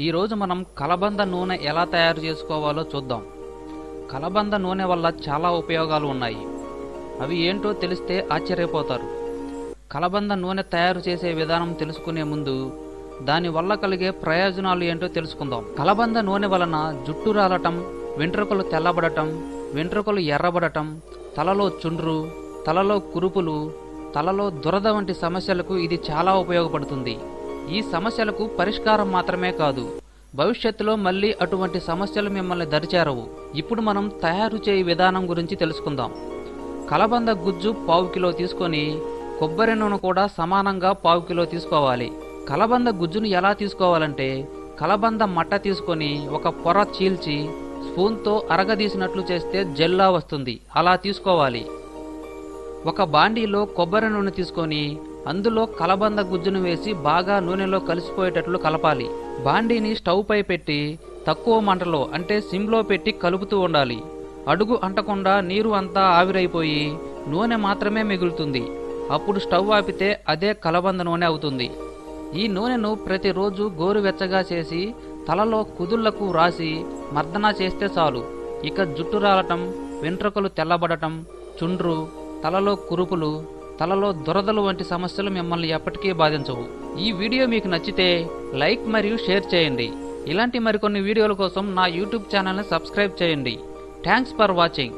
ఈరోజు మనం కలబంద నూనె ఎలా తయారు చేసుకోవాలో చూద్దాం. కలబంద నూనె వల్ల చాలా ఉపయోగాలు ఉన్నాయి. అవి ఏంటో తెలిస్తే ఆశ్చర్యపోతారు. కలబంద నూనె తయారు చేసే విధానం తెలుసుకునే ముందు దాని వల్ల కలిగే ప్రయోజనాలు ఏంటో తెలుసుకుందాం. కలబంద నూనె వలన జుట్టు రాలటం వెంట్రుకలు తెల్లబడటం వెంట్రుకలు ఎర్రబడటం తలలో చుండ్రు తలలో కురుపులు తలలో దురద వంటి సమస్యలకు ఇది చాలా ఉపయోగపడుతుంది. ఈ సమస్యలకు పరిష్కారం మాత్రమే కాదు. భవిష్యత్తులో మళ్ళీ అటువంటి సమస్యలు మిమ్మల్ని దరిచేరవు. ఇప్పుడు మనం తయారు చేయ విధానం గురించి తెలుసుకుందాం. కలబంద గుజ్జు పావు కిలో తీసుకొని కొబ్బరి నూనె కూడా సమానంగా పావు కిలో తీసుకోవాలి. కలబంద గుజ్జును ఎలా తీసుకోవాలంటే కలబంద మట్ట తీసుకొని ఒక పొర చీల్చి స్పూన్తో అరగదీసినట్లు చేస్తే జెల్లా వస్తుంది. అలా తీసుకోవాలి. ఒక బాండీలో కొబ్బరి నూనె తీసుకొని అందులో కలబంద గుజ్జును వేసి బాగా నూనెలో కలిసిపోయేటట్లు కలపాలి. బాండీని స్టవ్ పై పెట్టి తక్కువ మంటలో అంటే సిమ్లో పెట్టి కలుపుతూ ఉండాలి. అడుగు అంటకుండా నీరు అంతా ఆవిరైపోయి నూనె మాత్రమే మిగులుతుంది. అప్పుడు స్టవ్ ఆపితే అదే కలబంద నూనె అవుతుంది. ఈ నూనెను ప్రతిరోజు గోరువెచ్చగా చేసి తలలో కుదుళ్ళకు రాసి మర్దన చేస్తే చాలు. ఇక జుట్టు రాలటం వెంట్రుకలు తెల్లబడటం చుండ్రు తలలో కురుపులు తలలో దురదలు వంటి సమస్యలు మిమ్మల్ని ఎప్పటికీ బాధించవు. ఈ వీడియో మీకు నచ్చితే లైక్ మరియు షేర్ చేయండి. ఇలాంటి మరికొన్ని వీడియోల కోసం నా యూట్యూబ్ ఛానల్ని సబ్స్క్రైబ్ చేయండి. Thanks for watching.